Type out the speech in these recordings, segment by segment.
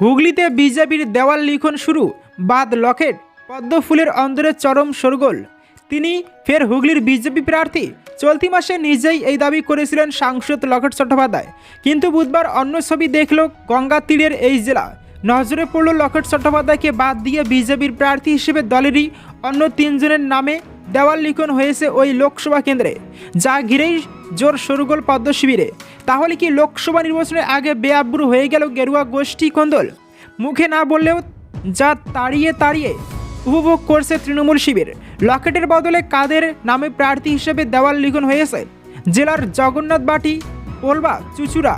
হুগলিতে বিজেপির দেওয়াল লিখন শুরু, বাদ লকেট, পদ্ম ফুলের অন্দরে চরম শোরগোল। তিনি ফের হুগলির বিজেপি প্রার্থী। চলতি মাসে নিজেই এই দাবি করেছিলেন সাংসদ লকেট চট্টোপাধ্যায়। কিন্তু বুধবার অন্য ছবি দেখল গঙ্গা তীরের এই জেলা। নজরে পড়ল লকেট চট্টোপাধ্যায়কে বাদ দিয়ে বিজেপির প্রার্থী হিসেবে দলেরই অন্য তিনজনের নামে দেওয়াল লিখন হয়েছে ওই লোকসভা কেন্দ্রে, যা ঘিরেই জোর শোরগোল পদ্ম শিবিরে। তাহলে কি লোকসভা নির্বাচনের আগে বেআব্রু হয়ে গেল গেরুয়া গোষ্ঠী কন্দল? মুখে না বললেও যা তাড়িয়ে তাড়িয়ে উপভোগ করছে তৃণমূল শিবির। লকেটের বদলে কাদের নামে প্রার্থী হিসেবে দেওয়াল লিখন হয়েছে? জেলার জগন্নাথ বাটি পোলবা চুচুড়া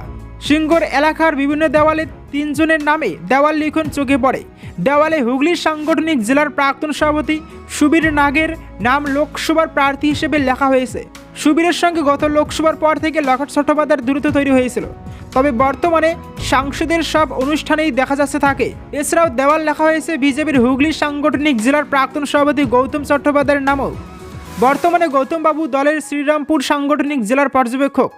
সিঙ্গর এলাকার বিভিন্ন দেওয়ালে তিনজনের নামে দেওয়াল লিখন চোখে পড়ে। দেওয়ালে হুগলির সাংগঠনিক জেলার প্রাক্তন সভাপতি সুবীর নাগের নাম লোকসভার প্রার্থী হিসেবে লেখা হয়েছে। সুবীরের সঙ্গে গত লোকসভার পর থেকে লকেট চট্টোপাধ্যায়ের দূরত্ব তৈরি হয়েছিল। তবে বর্তমানে সাংসদের সব অনুষ্ঠানেই দেখা যাচ্ছে থাকে। এছাড়াও দেওয়াল লেখা হয়েছে বিজেপির হুগলি সাংগঠনিক জেলার প্রাক্তন সভাপতি গৌতম চট্টোপাধ্যায়ের নামও। বর্তমানে গৌতমবাবু দলের শ্রীরামপুর সাংগঠনিক জেলার পর্যবেক্ষক।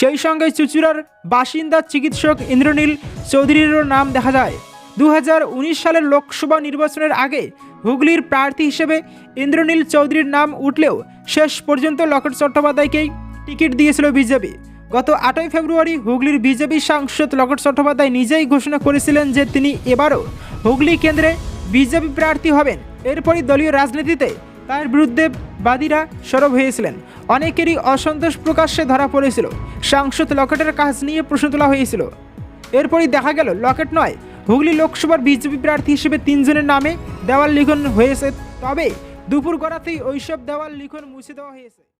সেই সঙ্গে চুচুড়ার বাসিন্দা চিকিৎসক ইন্দ্রনীল চৌধুরীরও নাম দেখা যায়। দু হাজার উনিশ সালের লোকসভা নির্বাচনের আগে হুগলির প্রার্থী হিসেবে ইন্দ্রনীল চৌধুরীর নাম উঠলেও শেষ পর্যন্ত লকেট চট্টোপাধ্যায়কেই টিকিট দিয়েছিল বিজেপি। গত আটই ফেব্রুয়ারি হুগলির বিজেপি সাংসদ লকেট চট্টোপাধ্যায় নিজেই ঘোষণা করেছিলেন যে তিনি এবারও হুগলি কেন্দ্রে বিজেপি প্রার্থী হবেন। এরপরই দলীয় রাজনীতিতে তার বিরুদ্ধে বাদীরা সরব হয়েছিলেন। অনেকেরই অসন্তোষ প্রকাশ্যে ধরা পড়েছিল। সাংসদ লকেটের কাজ নিয়ে প্রশ্ন তোলা হয়েছিল। এরপরই দেখা গেল, লকেট নয়, হুগলি লোকসভার বিজেপি প্রার্থী হিসেবে তিনজনের নামে দেওয়াল লিখন হয়েছে। তবে দুপুর গড়াতেই ওইসব দেওয়াল লিখন মুছে দেওয়া হয়েছে।